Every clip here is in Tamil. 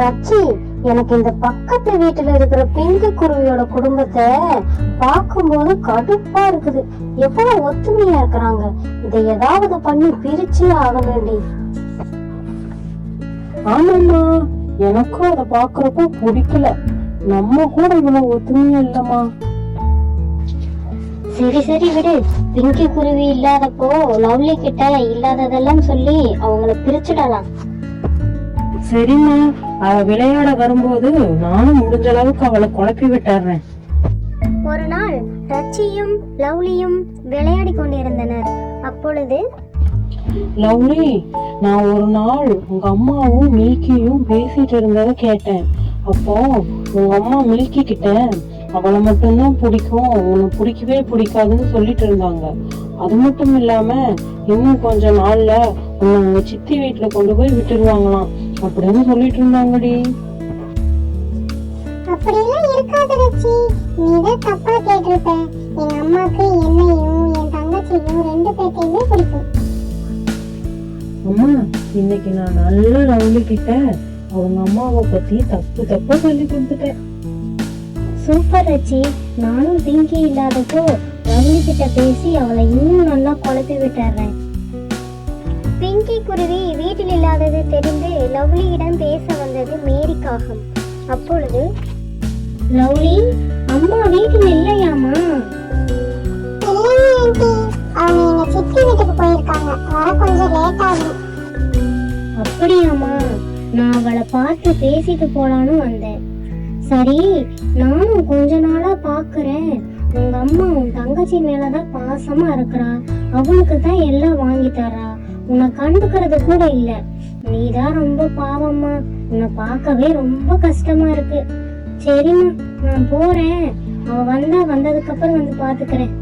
ரச்சி எனக்கு இந்த பக்கத்து வீட்டுல இருக்கிற பிங்கு குருவியோட குடும்பத்தை பார்க்கும்போது கடுப்பா இருக்குது. எவ்வளவு ஒத்துமையா இருக்கிறாங்க. இதை ஏதாவது பண்ணி பிரிச்சே ஆகணும்டி. ஆமாம்மா எனக்கும் அதை பாக்குறப்போ பிடிக்கல. நம்ம கூட இவ்வளவு ஒத்துமையா இல்லம்மா. சரி சரி விடு. பிங்கி குருவி இல்லாதப்போ லவ்லி கிட்ட இல்லாததெல்லாம் சொல்லி அவங்கள பிரிச்சுடலாம். சரிம்மா. அவ விளையாட வரும்போது நானும் முடிஞ்ச அளவுக்கு அவளை குழப்பி விட்டுறேன். ஒரு நாள் ரச்சியும் லவ்லியும் விளையாடி கொண்டிருந்தனர். அப்பொழுது லவ்லி நான் ஒரு நாள் உங்க அம்மாவும் மில்கியும் பேசிட்டு இருந்தத கேட்டேன். அப்போ உங்க அம்மா மில்கி கிட்ட அவளை மட்டும்தான் பிடிக்கும் உன்னை பிடிக்கவே பிடிக்காதுன்னு சொல்லிட்டு இருந்தாங்க. அது மட்டும் இல்லாம இன்னும் கொஞ்ச நாள்ல உன்னை அவங்க சித்தி வீட்டுல கொண்டு போய் விட்டுருவாங்களாம். அப்படின்னு சொல்லிட்டு இருந்தாங்கடி. அப்படியெல்லாம் இருக்காது ரச்சி. நீதான் தப்பா கேட்டிருப்ப. எங்க அம்மாக்கு என்னையும் என் தங்கச்சியும் ரெண்டு பேர்த்தையுமே பிடிக்கும். அம்மா இன்னைக்கு நான் நல்ல லவ்லி கிட்ட அவங்க அம்மாவை பத்தி தப்பு தப்பா சொல்லி கொடுத்துட்டேன். சூப்பர் ரச்சி. நானும் பிங்கி இல்லாதப்போ லவ்லி கிட்ட பேசி அவளை இன்னும் நல்லா குழப்பி விட்டுறேன். பிங்கி குருவி வீட்டில் இல்லாதது தெரிந்து லவ்லியிடம் பேச வந்தது மேரிக்காகும். அப்பொழுது லவ்லி அம்மா வீட்டில் இல்லையாமா அவங்க எங்க சித்தி வீட்டுக்கு போயிருக்காங்க. வர கொஞ்சம் லேட் ஆகும். அப்படியாம்மா. நான் அவளை பார்த்து பேசிட்டு போலான்னு வந்தேன். சரி நானும் கொஞ்ச நாளா பாக்குறேன் உங்க அம்மா உன் தங்கச்சி மேலதான் பாசமா இருக்கிறா. அவளுக்கு தான் எல்லாம் வாங்கி தரா உன்னை கண்டுக்கிறது கூட இல்ல. நீதான் ரொம்ப பாவம்மா. உன்னை பார்க்கவே ரொம்ப கஷ்டமா இருக்கு. சரிம்மா நான் போறேன். அவ வந்தா வந்ததுக்கு அப்புறம் வந்து பாத்துக்கிறேன்.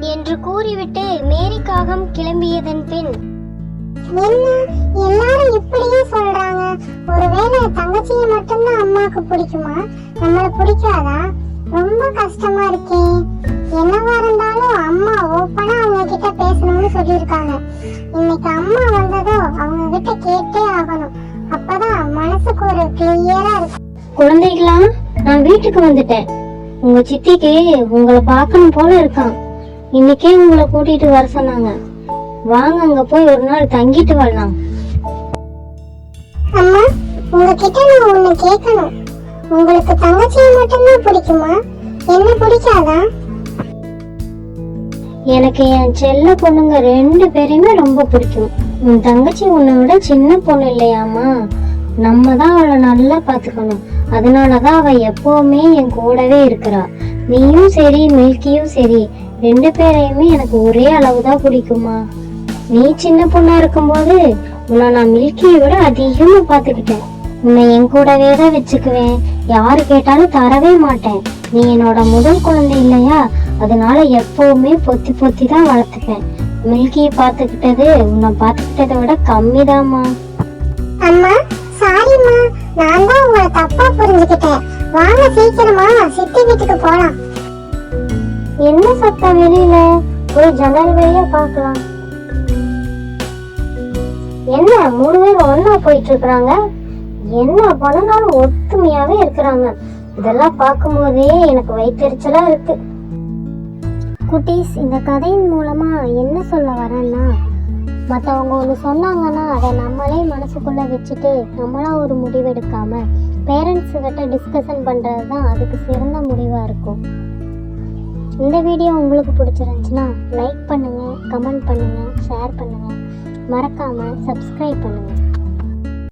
என்று கூறிவிட்டு மேரிக்காகம் கிளம்பியதன் பின் என்ன? எல்லாரும் இப்படியே சொல்றாங்க. ஒருவேளை தங்கச்சியை மட்டும்தான் அம்மாக்கு பிடிக்குமா? நம்மள பிடிக்காதா? ரொம்ப கஷ்டமா இருக்கே. என்னவா இருந்தாலும் அம்மா சொல்லியிருக்காங்க. இன்னைக்கு அம்மா வந்ததோ அவங்க கிட்ட கேட்டே ஆகணும். அப்பதான் மனசுக்கு ஒரு கிளியரா இருக்கும் குழந்தைகளா நான் வீட்டுக்கு வந்துட்டேன். உங்க சித்திக்கு உங்களை பார்க்கணும் போல இருக்கான். இன்னைக்கே உங்களை கூட்டிட்டு வர சொன்னாங்க. வாங்க அங்க போய் ஒரு நாள் தங்கிட்டு வரலாம். அம்மா உங்ககிட்ட நான் ஒண்ணு கேட்கணும். உங்களுக்கு தங்கச்சியை மட்டும்தான் பிடிக்குமா? என்ன பிடிக்காதா? எனக்கு என் செல்ல பொண்ணுங்க ரெண்டு பேரையுமே ரொம்ப பிடிக்கும். உன் தங்கச்சி உன்னை விட சின்ன பொண்ணு இல்லையாமா நம்ம தான் அவளை நல்லா பார்த்துக்கணும். அதனால தான் அவள் எப்போவுமே என் கூடவே இருக்கிறா. நீயும் சரி மில்கியும் சரி. ரெண்டு பேரையுமே எனக்கு ஒரே அளவு தான் பிடிக்குமா நீ சின்ன பொண்ணா இருக்கும்போது உன்னை நான் மில்கியை விட அதிகமாக பார்த்துக்கிட்டேன். உன்னை என் கூடவே தான் வச்சுக்குவேன். யாரு கேட்டாலும் தரவே மாட்டேன். நீ என்னோட முதல் குழந்தை இல்லையா? அதனால எப்பவுமே பொத்தி பொத்தி தான் வளர்த்துப்பேன். மில்கியை பார்த்துக்கிட்டது உன்னை பார்த்துக்கிட்டதை விட கம்மிதாம்மா. அம்மா சாரிம்மா நான் தான் உங்களை தப்பா புரிஞ்சுக்கிட்டேன். வாங்க சீக்கிரமா சித்தி வீட்டுக்கு போலாம். என்ன சத்தம் வெளியில? போய் ஜன்னல் வழியா பார்க்கலாம். என்ன மூணு பேர் ஒண்ணா போயிட்டு இருக்கிறாங்க? என்ன பண்ணனாலும் ஒற்றுமையாவே இருக்கிறாங்க. இதெல்லாம் பார்க்கும்போதே எனக்கு வயிற்றுச்சலா இருக்கு. குட்டீஸ் இந்த கதையின் மூலமா என்ன சொல்ல வரேன்னா மற்றவங்க ஒன்று சொன்னாங்கன்னா அதை நம்மளே மனசுக்குள்ளே வச்சுட்டு நம்மளாக ஒரு முடிவெடுக்காமல் பேரண்ட்ஸுக்கிட்ட கிட்ட டிஸ்கஷன் பண்ணுறது தான் அதுக்கு சிறந்த முடிவாக இருக்கும். இந்த வீடியோ உங்களுக்கு பிடிச்சிருந்துச்சுன்னா லைக் பண்ணுங்கள் கமெண்ட் பண்ணுங்கள் ஷேர் பண்ணுங்கள் மறக்காமல் சப்ஸ்கிரைப் பண்ணுங்கள்